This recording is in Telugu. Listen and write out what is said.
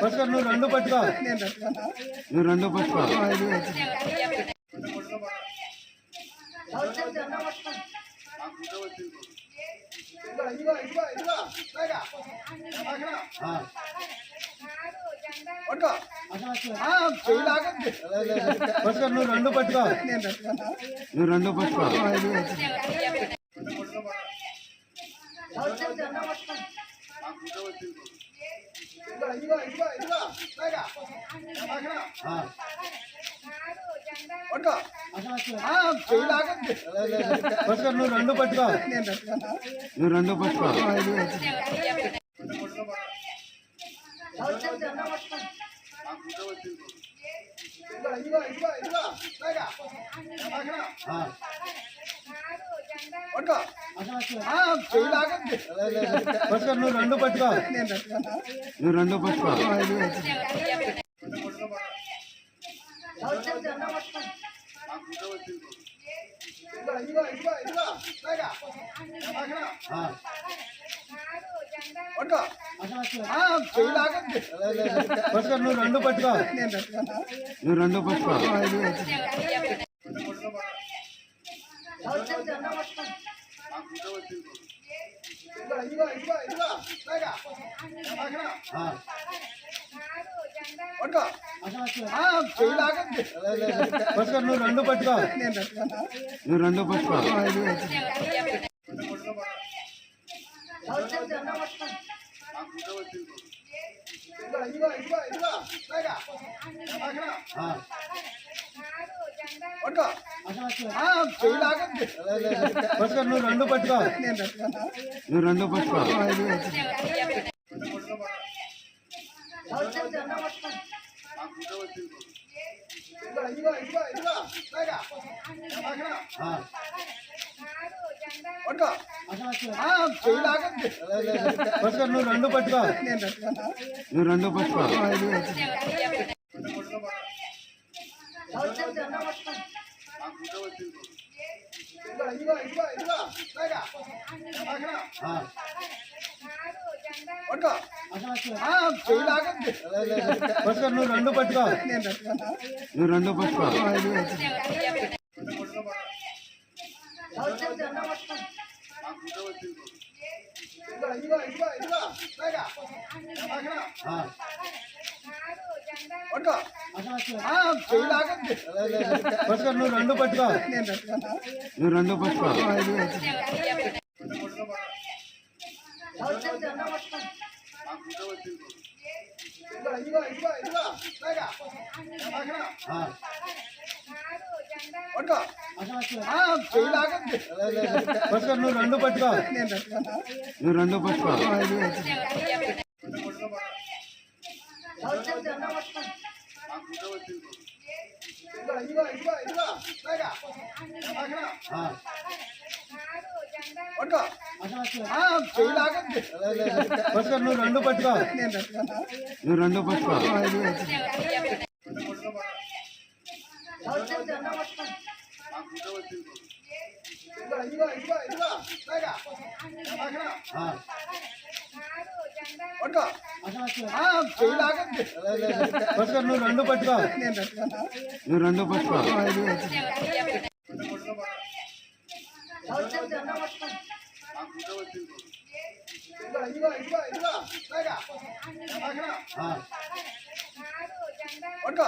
పట్టుకో నువ్వు రెండు పట్టుకో నువ్వు రెండు పట్టుకో ఇదిగో ఇదిగో ఇదిగో. పట్టుకో. నువ్వు రెండు నువ్వు. పట్టుకో. నువ్వు రెండు పట్టుకో. నువ్వు రెండు పట్టుకో ఇదిగో ఇదిగో ఇదిగో ఇదిగో ఇలాగా ఆ. పట్టుకో. నువ్వు రెండు పట్టుకో. నువ్వు రెండు పట్టుకో. పట్టుకో. పట్టుకో నువ్వు రెండు పట్టుకో. నువ్వు రెండు. పట్టుకో. నువ్వు రెండు పట్టుకో. నువ్వు రెండు పట్టుకో. పట్టుకో. నువ్వు రెండు పట్టుకో నువ్వు రెండు పట్టుకో పట్టుకో నువ్వు రెండు పట్టుకో. నువ్వు రెండు. పట్టుకో. నువ్వు రెండు పట్టుకో. నువ్వు రెండు పట్టుకో. పట్టుకో. నువ్వు రెండు పట్టుకో నువ్వు రెండు పట్టుకో ఇదిగో ఇదిగో ఇదిగో పట్టుకో. నువ్వు రెండు పట్టుకో. నువ్వు రెండు. పట్టుకో నువ్వు రెండు పట్టుకో. నువ్వు రెండు పట్టుకో ఇదిగో ఇదిగో ఇదిగో ఇదిగో ఇలాగా ఆ. పట్టుకో. నువ్వు రెండు పట్టుకో నువ్వు రెండు పట్టుకో పట్టుకో